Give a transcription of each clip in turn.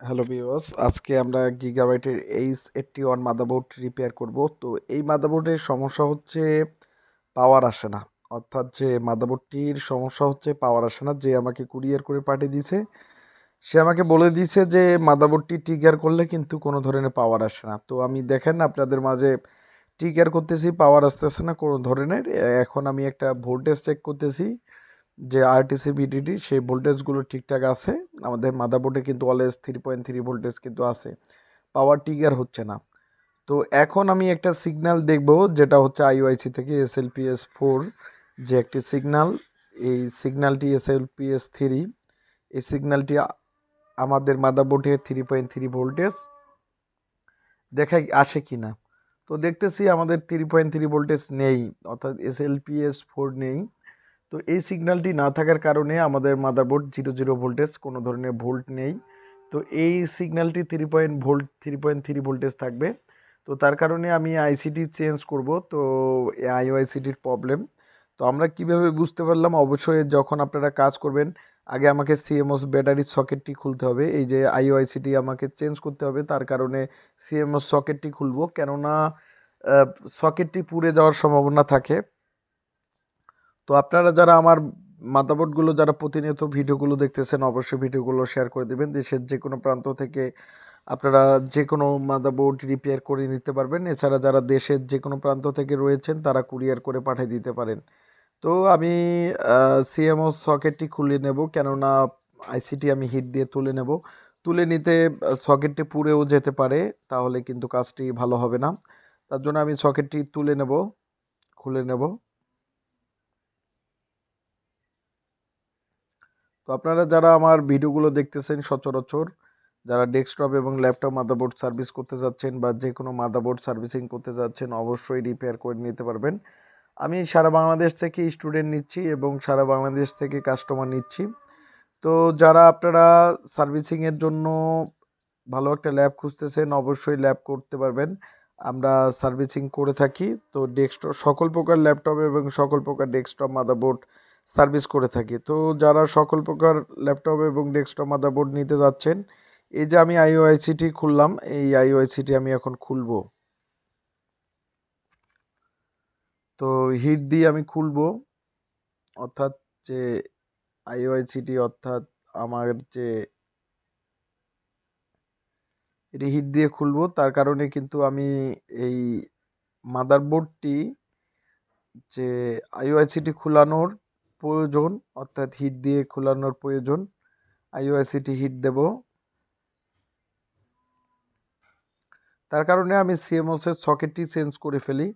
Hello viewers আজকে আমরা গিগাবাইটের H eighty one motherboard repair করব। তো এই মাদারবোর্ডের সমস্যা হচ্ছে পাওয়ার আসে না। অর্থাৎ যে মাদারবোর্ডটির সমস্যা হচ্ছে পাওয়ার আসে না, যে আমাকে কুরিয়ার করে পাঠিয়ে দিয়েছে সে আমাকে বলে দিয়েছে যে মাদারবোর্ডটি টিকার করলে কিন্তু কোনো ধরনের পাওয়ার আসে না। তো আমি দেখেন আপনাদের মাঝে টিকার করতেছি পাওয়ার আসতেছে না কোনো ধরনের। এখন আমি একটা ভোল্টেজ চেক করতেছি। যে আরটিসি ভিডিডি সেই ভোল্টেজগুলো ঠিকঠাক আছে। আমাদের মাদারবোর্ডে কিন্তু always three point three voltage কিন্তু আছে। পাওয়ার টিগার হচ্ছে না। তো এখন আমি একটা সিগন্যাল দেখব, যেটা হচ্ছে আইওআইসি থেকে এসএলপিএস ফোর যে একটি সিগন্যাল এই সিগন্যালটি এসএলপিএস থ্রি এই সিগন্যালটি আমাদের মাদারবোর্ডে থ্রি পয়েন্ট থ্রি ভোল্টেজ। দেখাই, আসে কি না? তো দেখতেছি আমাদের থ্রি পয়েন্ট থ্রি ভোল্টেজ নেই, অর্থাৎ এসএলপিএস ফোর নেই। তো এই সিগন্যালটি না থাকার কারণে আমাদের মাদারবোর্ড জিরো জিরো ভোল্টেজ কোনো ধরনের ভোল্ট নেই। তো এই সিগন্যালটি three point volt, three point three voltage থাকবে। তো তার কারণে আমি আইসিটি চেঞ্জ করব। তো আইওআইসিটির প্রবলেম। তো আমরা কীভাবে বুঝতে পারলাম? অবশ্যই যখন আপনারা কাজ করবেন, আগে আমাকে সিএমওস ব্যাটারির সকেটটি খুলতে হবে। এই যে আইওআইসিটি আমাকে চেঞ্জ করতে হবে, তার কারণে সিএমওস সকেটটি খুলবো। কেননা সকেটটি পুড়ে যাওয়ার সম্ভাবনা থাকে। তো আপনারা যারা আমার মাদাবোর্ডগুলো যারা প্রতিনিয়ত ভিডিওগুলো দেখতেছেন, অবশ্যই ভিডিওগুলো শেয়ার করে দেবেন। দেশের যে কোনো প্রান্ত থেকে আপনারা যে কোনো মাদাবোর্ড রিপেয়ার করে নিতে পারবেন। এছাড়া যারা দেশের যে কোনো প্রান্ত থেকে রয়েছেন, তারা কুরিয়ার করে পাঠিয়ে দিতে পারেন। তো আমি সিএমও সকেটটি খুলে নেব, কেননা আইসিটি আমি হিট দিয়ে তুলে নেব। তুলে নিতে সকেটটি পুড়েও যেতে পারে, তাহলে কিন্তু কাজটি ভালো হবে না। তার জন্য আমি সকেটটি তুলে নেব, খুলে নেব। তো আপনারা যারা আমার ভিডিওগুলো দেখতেছেন সচরাচর, যারা ডেস্কটপ এবং ল্যাপটপ মাদারবোর্ড সার্ভিস করতে যাচ্ছেন বা যে কোনো মাদারবোর্ড সার্ভিসিং করতে যাচ্ছেন, অবশ্যই রিপেয়ার করে নিতে পারবেন। আমি সারা বাংলাদেশ থেকে স্টুডেন্ট নিচ্ছি এবং সারা বাংলাদেশ থেকে কাস্টমার নিচ্ছি। তো যারা আপনারা সার্ভিসিংয়ের জন্য ভালো একটা ল্যাব খুঁজতেছেন, অবশ্যই ল্যাব করতে পারবেন। আমরা সার্ভিসিং করে থাকি। তো ডেস্কটপ, সকল প্রকার ল্যাপটপ এবং সকল প্রকার ডেস্কটপ, মাদারবোর্ড সার্ভিস করে থাকি। তো যারা সকল প্রকার ল্যাপটপ এবং ডেস্কটপ, মাদারবোর্ড নিতে যাচ্ছেন, এই যে আমি আইওআইসিটি খুললাম, এই আইওআইসিটি আমি এখন খুলব। তো হিট দিয়ে আমি খুলব, অর্থাৎ যে আইওআইসিটি অর্থাৎ আমার যে এটি হিট দিয়ে খুলব, তার কারণে কিন্তু আমি এই মাদারবোর্ডটি, যে আইওআইসিটি খোলানোর প্রয়োজন, অর্থাৎ হিট দিয়ে খোলানোর প্রয়োজন। আইওআইসিটি হিট দেব। তার কারণে আমি সিএমওসের সকেটটি চেঞ্জ করে ফেলি।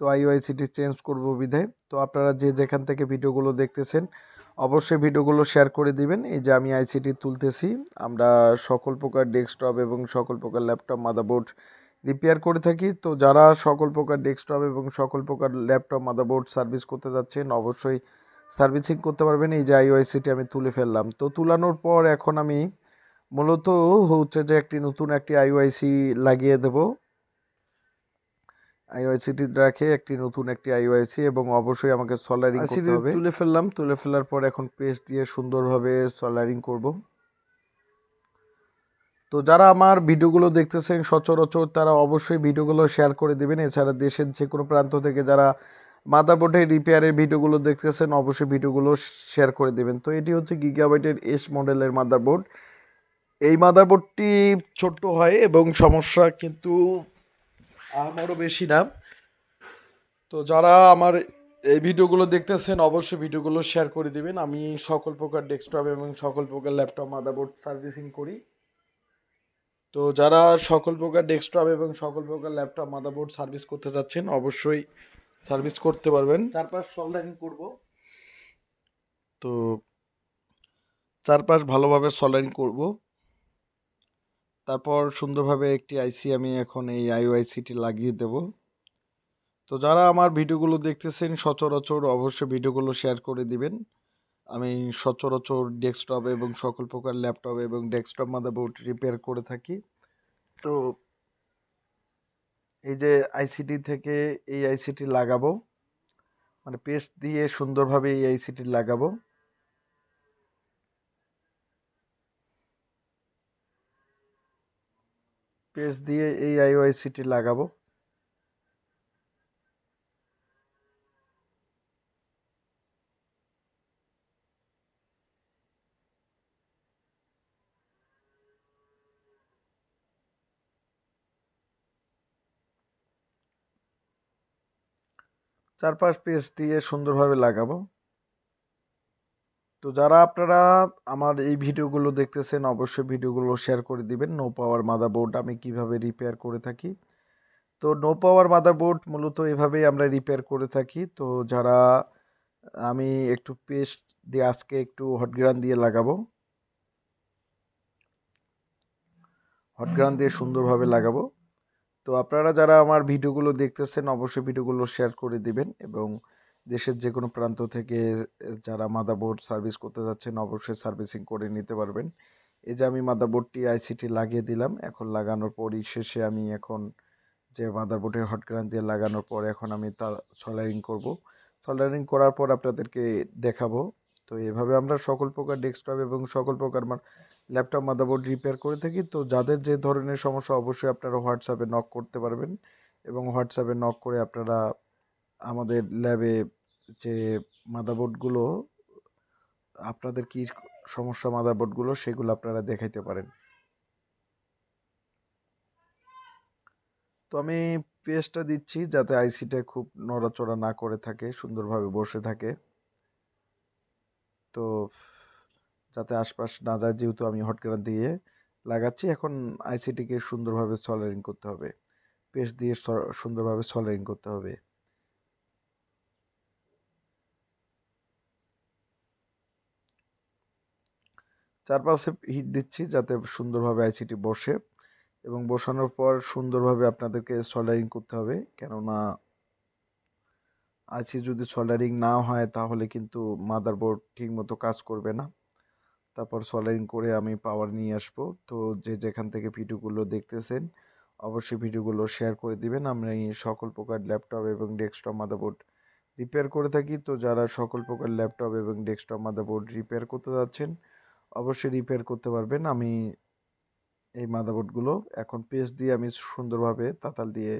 তো আইওআইসিটি চেঞ্জ করব বিধায় তো আপনারা যে যেখান থেকে ভিডিওগুলো দেখতেছেন, অবশ্যই ভিডিওগুলো শেয়ার করে দিবেন। এই যে আমি আইসিটি তুলতেছি, আমরা সকল প্রকার ডেস্কটপ এবং সকল প্রকার ল্যাপটপ মাদারবোর্ড রিপেয়ার করে থাকি। তো যারা সকল প্রকার ডেস্কটপ এবং সকল প্রকার ল্যাপটপ মাদারবোর্ড সার্ভিস করতে যাচ্ছেন, অবশ্যই সার্ভিসিং করতে পারবেন। এই যে আইওআইসিটি আমি তুলে ফেললাম। তো তুলানোর পর এখন আমি মূলত হচ্ছে যে একটি নতুন একটি আইওআইসি লাগিয়ে দেব। আইওআইসিটি রাখে একটি নতুন একটি আইওআইসি এবং অবশ্যই আমাকে সলারিং করতে হবে। তুলে ফেললাম। তুলে ফেলার পর এখন পেস্ট দিয়ে সুন্দরভাবে সলারিং করব। তো যারা আমার ভিডিওগুলো দেখতেছেন সচরাচর তারা অবশ্যই ভিডিওগুলো শেয়ার করে দেবেন। এছাড়া দেশের যে কোনো প্রান্ত থেকে যারা মাদারবোর্ডে রিপেয়ারের ভিডিওগুলো দেখতেছেন, অবশ্যই ভিডিওগুলো শেয়ার করে দেবেন। তো এটি হচ্ছে গিগাবাইটের এস মডেলের মাদারবোর্ড। এই মাদারবোর্ডটি ছোট্ট হয় এবং সমস্যা কিন্তু আমারও বেশি না। তো যারা আমার এই ভিডিওগুলো দেখতেছেন, অবশ্যই ভিডিওগুলো শেয়ার করে দিবেন। আমি সকল প্রকার ডেস্কটপ এবং সকল প্রকার ল্যাপটপ মাদারবোর্ড সার্ভিসিং করি। তো যারা সকল প্রকার ডেস্কটপ এবং সকল প্রকার ল্যাপটপ মাদারবোর্ড সার্ভিস করতে যাচ্ছেন অবশ্যই সার্ভিস করতে পারবেন। চারপাশ সলডারিং করব। তো চারপাশ ভালোভাবে সলডারিং করব। তারপর সুন্দরভাবে একটি আইসি আমি এখন এই আইওআইসিটি লাগিয়ে দেব। তো যারা আমার ভিডিওগুলো দেখতেছেন সচরাচর অবশ্যই ভিডিওগুলো শেয়ার করে দিবেন। আমি সচরাচর ডেস্কটপ এবং সকল প্রকার ল্যাপটপ এবং ডেস্কটপ মাদারবোর্ড রিপেয়ার করে থাকি। তো এই যে আইসিটি থেকে এই আইসিটি লাগাবো মানে পেস্ট দিয়ে সুন্দরভাবে এই আইসিটি লাগাবো। পেস্ট দিয়ে এই আইওআইসিটি লাগাবো চারপাশ পেজ দিয়ে সুন্দরভাবে লাগাবো। তো যারা আপনারা আমার এই ভিডিওগুলো দেখতেছেন, অবশ্যই ভিডিওগুলো শেয়ার করে দিবেন। নো পাওয়ার মাদারবোর্ড আমি কীভাবে রিপেয়ার করে থাকি। তো নো পাওয়ার মাদারবোর্ড মূলত এভাবেই আমরা রিপেয়ার করে থাকি। তো যারা, আমি একটু পেস্ট দিয়ে আজকে একটু হটগ্রান দিয়ে লাগাবো। হটগ্রান দিয়ে সুন্দরভাবে লাগাবো। তো আপনারা যারা আমার ভিডিওগুলো দেখতেছেন, অবশ্যই ভিডিওগুলো শেয়ার করে দিবেন এবং দেশের যে কোনো প্রান্ত থেকে যারা মাদারবোর্ড সার্ভিস করতে যাচ্ছেন, অবশ্যই সার্ভিসিং করে নিতে পারবেন। এই যে আমি মাদারবোর্ডটি আইসিটি লাগিয়ে দিলাম, এখন লাগানোর পরই শেষে আমি এখন যে মাদারবোর্ডের হটগ্রান দিয়ে লাগানোর পর এখন আমি তা সলারিং করব। সলারিং করার পর আপনাদেরকে দেখাবো। তো এভাবে আমরা সকল প্রকার ডেস্কটপ এবং সকল প্রকার ল্যাপটপ, মাদারবোর্ড রিপেয়ার করে থাকি। তো যাদের যে ধরনের সমস্যা, অবশ্যই আপনারা হোয়াটসঅ্যাপে নক করতে পারবেন এবং হোয়াটসঅ্যাপে নক করে আপনারা আমাদের ল্যাবে যে মাদারবোর্ডগুলো আপনাদের কি সমস্যা মাদারবোর্ডগুলো সেগুলো আপনারা দেখাইতে পারেন। তো আমি পেস্টটা দিচ্ছি যাতে আইসিটা খুব নড়াচড়া না করে থাকে, সুন্দরভাবে বসে থাকে। তো যাতে আশপাশ না যায়, যেহেতু আমি হটকেরা দিয়ে লাগাচ্ছি, এখন আইসিটিকে সুন্দরভাবে সলারিং করতে হবে। পেস্ট দিয়ে সুন্দরভাবে সলারিং করতে হবে। চারপাশে হিট দিচ্ছি যাতে সুন্দরভাবে আইসিটি বসে এবং বসানোর পর সুন্দরভাবে আপনাদেরকে সল্ডারিং করতে হবে। কেননা আইসি যদি সল্ডারিং না হয়, তাহলে কিন্তু মাদারবোর্ড ঠিকমতো কাজ করবে না। তারপর সল্ডারিং করে আমি পাওয়ার নিয়ে আসব। তো যে যেখান থেকে ভিডিওগুলো দেখতেছেন, অবশ্যই ভিডিওগুলো শেয়ার করে দিবেন। আমরা সকল প্রকার ল্যাপটপ এবং ডেস্কটপ মাদারবোর্ড রিপেয়ার করে থাকি। তো যারা সকল প্রকার ল্যাপটপ এবং ডেস্কটপ মাদারবোর্ড রিপেয়ার করতে যাচ্ছেন, অবশ্যই রিপেয়ার করতে পারবেন। আমি এই মাদারবোর্ডগুলো এখন পেস্ট দিয়ে আমি সুন্দরভাবে তাতাল দিয়ে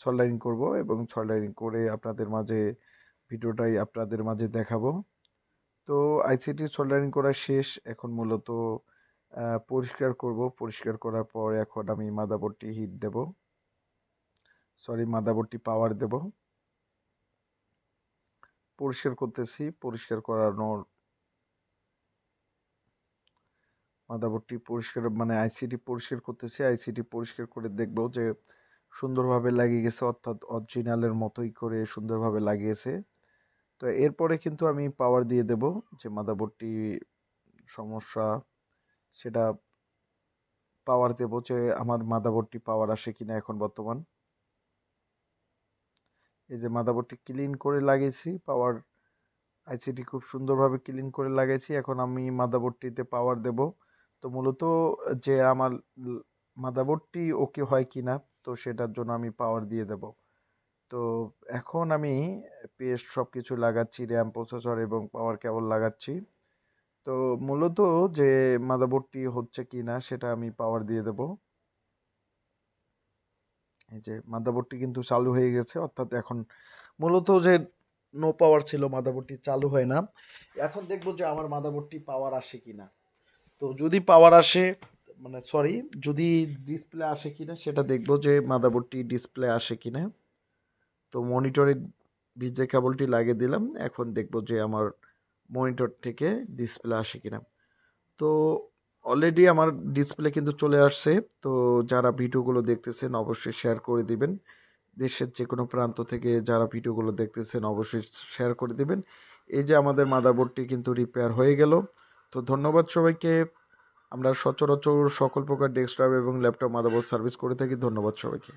সল্ডারিং করব এবং সল্ডারিং করে আপনাদের মাঝে, ভিডিওটাই আপনাদের মাঝে দেখাবো। তো আইসিটি সোল্ডারিং করা শেষ। এখন মূলত পরিষ্কার করব। পরিষ্কার করার পর এখন আমি মাদারবোর্ডটি হিট দেব। সরি মাদারবোর্ডটি পাওয়ার দেব। পরিষ্কার করতেছি। পরিষ্কার করানোর মাদারবোর্ডটি পরিষ্কার মানে আইসিটি পরিষ্কার করতেছি। আইসিটি পরিষ্কার করে দেখব যে সুন্দরভাবে লাগিয়ে গেছে। অর্থাৎ অরিজিনালের মতোই করে সুন্দরভাবে লাগিয়েছে। তো এরপরে কিন্তু আমি পাওয়ার দিয়ে দেব যে মাদারবোর্ডটি সমস্যা, সেটা পাওয়ার দেব যে আমার মাদারবোর্ডটি পাওয়ার আসে কিনা এখন বর্তমান। এই যে মাদারবোর্ডটি ক্লিন করে লাগিয়েছি পাওয়ার আইসিটি খুব সুন্দরভাবে ক্লিন করে লাগাইছি, এখন আমি মাদারবোর্ডটিতে পাওয়ার দেব। তো মূলত যে আমার মাদারবোর্ডটি ওকে হয় কি না তো সেটার জন্য আমি পাওয়ার দিয়ে দেব। তো এখন আমি পেস্ট সব কিছু লাগাচ্ছি, র্যাম প্রসেসর এবং পাওয়ার কেবল লাগাচ্ছি। তো মূলত যে মাদারবোর্ডটি হচ্ছে কি না সেটা আমি পাওয়ার দিয়ে দেব। এই যে মাদারবোর্ডটি কিন্তু চালু হয়ে গেছে, অর্থাৎ এখন মূলত যে নো পাওয়ার ছিল মাদারবোর্ডটি চালু হয় না। এখন দেখব যে আমার মাদারবোর্ডটি পাওয়ার আসে কি না তো যদি পাওয়ার আসে মানে সরি, যদি ডিসপ্লে আসে কিনা সেটা দেখব যে মাদারবোর্ডটি ডিসপ্লে আসে কিনা। তো মনিটরে ভিজে কেবলটি লাগিয়ে দিলাম, এখন দেখব যে আমার মনিটর থেকে ডিসপ্লে আসে কিনা। তো অলরেডি আমার ডিসপ্লে কিন্তু চলে আসছে, তো যারা ভিডিওগুলো দেখতেছেন অবশ্যই শেয়ার করে দিবেন। দেশের যে কোনো প্রান্ত থেকে যারা ভিডিওগুলো দেখতেছেন অবশ্যই শেয়ার করে দিবেন। এই যে আমাদের মাদারবোর্ডটি কিন্তু রিপেয়ার হয়ে গেল। তো ধন্যবাদ সবাইকে। আমরা সচরাচর সকল প্রকার ডেস্কটপ এবং ল্যাপটপ মাদারবোর্ড সার্ভিস করে থাকি। ধন্যবাদ সবাইকে।